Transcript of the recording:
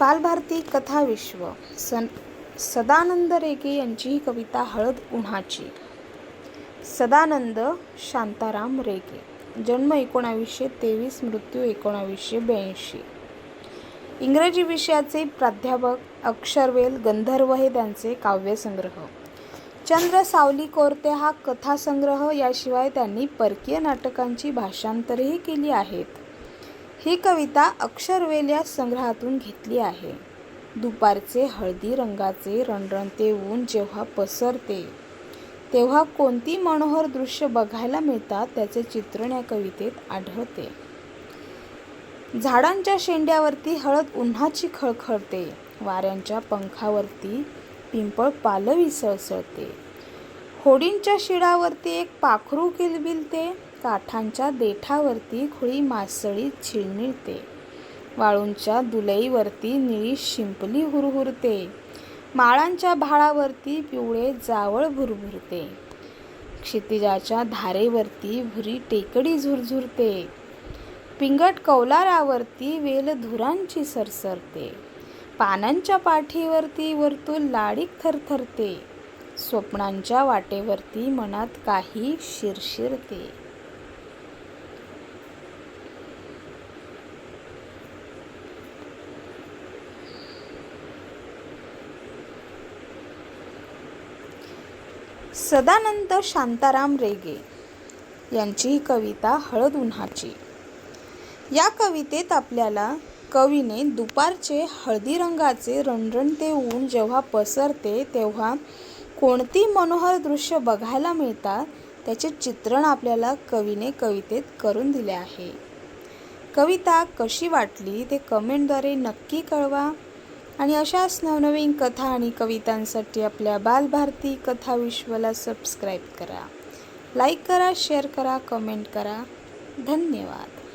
बालभारती कथाविश्व सन सदानंद रेगे यांची ही कविता हळद उन्हाची. सदानंद शांताराम रेगे. जन्म एकोणावीसशे तेवीस मृत्यू एकोणावीसशे ब्याऐंशी. इंग्रजी विषयाचे प्राध्यापक अक्षरवेल गंधर्व हे त्यांचे काव्यसंग्रह. चंद्र सावली कोरते हा कथासंग्रह याशिवाय त्यांनी परकीय नाटकांची भाषांतरेही केली आहेत. ही कविता अक्षरवेल या संग्रहातून घेतली आहे. दुपारचे हळदी रंगाचे रणरणते ऊन जेव्हा पसरते तेव्हा कोणती मनोहर दृश्य बघायला मिळतात त्याचे चित्रण या कवितेत आढळते. झाडांच्या शेंड्यावरती हळद उन्हाची खळखळते वाऱ्यांच्या पंखावरती पिंपळ पालवी सळसळते. होडींच्या शिडावरती एक पाखरू किलबिलते काठांच्या देठावरती खुळी मासळी छिळमिळते. वाळूंच्या दुलईवरती निळी शिंपली हुरहुरते. माळांच्या भाळावरती पिवळे जावळ भुरभुरते. क्षितिजाच्या धारेवरती भुरी टेकडी झुरझुरते. पिंगट कौलारावरती वेलधुरांची सरसरते. पानांच्या पाठीवरती वर्तुळ लाडीक थरथरते. स्वप्नांच्या वाटेवरती मनात काही शिरशिरते. सदानंद शांताराम रेगे यांची कविता हळद उन्हाची. या कवितेत आपल्याला कवीने दुपारचे हळदी रंगाचे रणरणते ऊन जेव्हा पसरते तेव्हा कोणती मनोहर दृश्य बघायला मिळतात त्याचे चित्रण आपल्याला कवीने कवितेत करून दिले आहे. कविता कशी वाटली ते कमेंटद्वारे नक्की कळवा आणि अशाच नवनवीन कथा आणि कवितांसाठी आपल्या बालभारती कथा विश्वला सबस्क्राईब करा. लाईक करा शेअर करा कमेंट करा. धन्यवाद.